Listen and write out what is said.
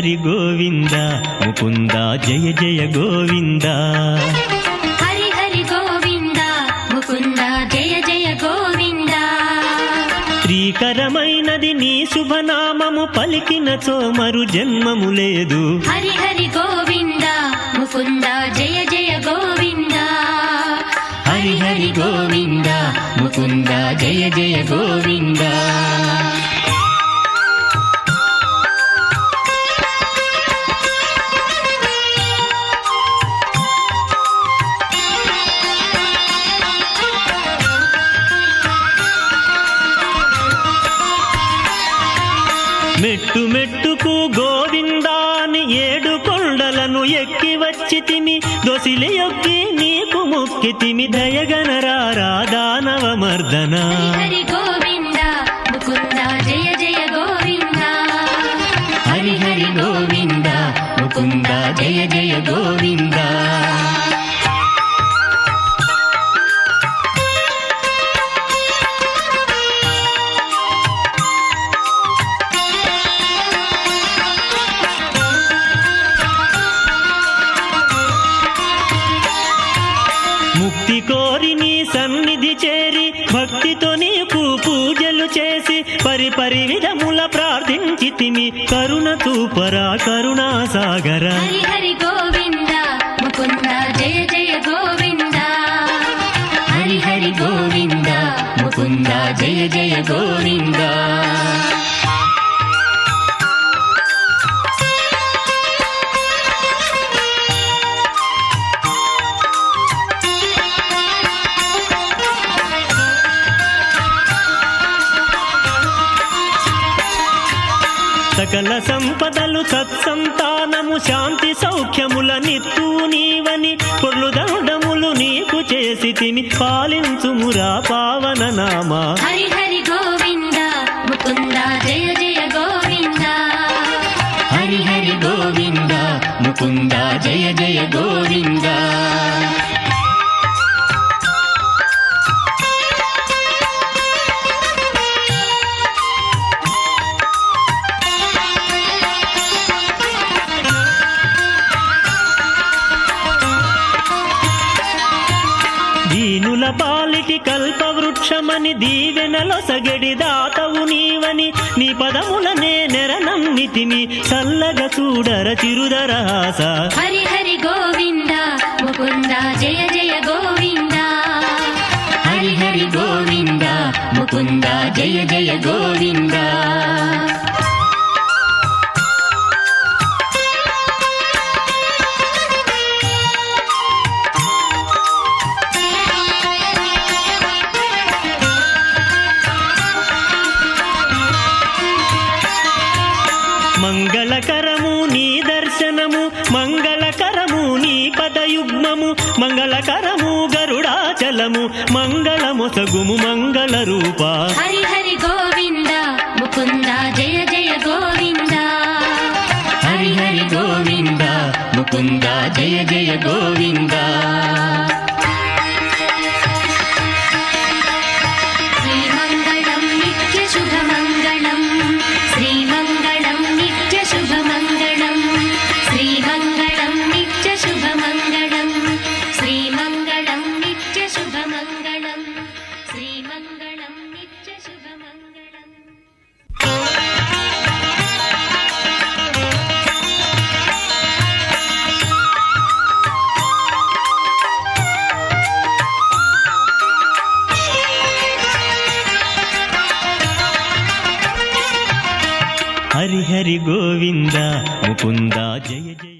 హరి గోవింద ముకుంద జయ జయ గోవింద. హరి హరి గోవింద ముకుంద జయ జయ గోవింద. శ్రీకరమైనది నీ శుభనామము పలికిన చోమరు జన్మము లేదు. హరి హరి గోవింద ముకుంద జయ జయ గోవింద. హరి హరి గోవింద ముకుంద జయ జయ గోవింద. మెట్టు మెట్టుకు గోవిందాని ఏడు కొండలను ఎక్కి వచ్చితిమి దొసిలి యొక్కి నీకు మొక్కితిమి దయగనరారా దానవ మర్దన హరి గోవింద ముకుంద జయ జయ గోవింద. హరి హరి గోవింద ముకుంద జయ జయ గోవిందా. చేరి భక్తితో నీకు పూజలు చేసి పరిపరి విధముల ప్రార్థించితిమి కరుణ చూపరా కరుణా సాగర. హరి గోవింద ముకుంద జయ జయ గోవింద. హరి హరి గోవింద ముకుంద జయ జయ గోవింద. సకల సంపదలు సత్సంతానము శాంతి సౌఖ్యముల నిత్తు నీవని పొర్లు దండములు నీకు చేసి తిని పాలించుమురా పావన నామా. హరి హరి గోవింద ముకుంద జయ జయ గోవింద. హరి హరి గోవింద ముకుంద జయ జయ గోవింద. దీనుల పాలిటి కల్పవృక్షమని దీవెనలో సగడి దాతవు నీవని నీ పదములనే నెరనమ్మితిమి చల్లగా చూడర చిరుదరహాస హరి హరి గోవింద ముకుంద జయ జయ గోవింద. హరి హరి గోవింద ముకుంద జయ జయ గోవింద. పదయుగ్మము మంగళకరము గరుడాచలము మంగళమొసగుము మంగళ రూప హరి హరి గోవింద ముకుంద జయ జయ గోవింద. హరి హరి గోవింద ముకుంద జయ జయ గోవింద. హరి హరి గోవింద ముకుంద జయ జయ